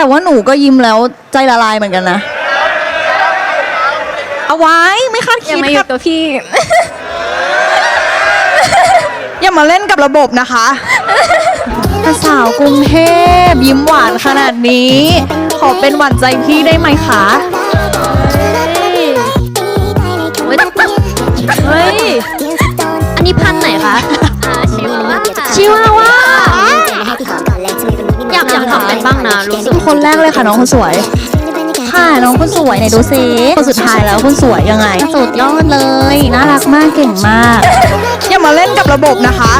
แต่ว่าหนูก็ยิ้มแล้วใจละลายเหมือนกันนะ เอาไว้ไม่คาดอย่าคิดมาอกัยู่บกับพี่ อย่ามาเล่นกับระบบนะคะแต่สาวกรุงเทพยิ้มหวานขนาดนี้ ขอเป็นหวานใจพี่ได้ไหมคะ เฮ้ยอันนี้พัน อยากอยากทำเป็นบ้างนะรู้สึกคนแรกเลยค่ะน้องคนสวย ค่ะน้องคนสวยไหนดูซิคนสุดท้ายแล้วคนสวยยังไง สุดยอดเลย น่ารักมากเก่งมาก อย่ามาเล่นกับระบบนะคะ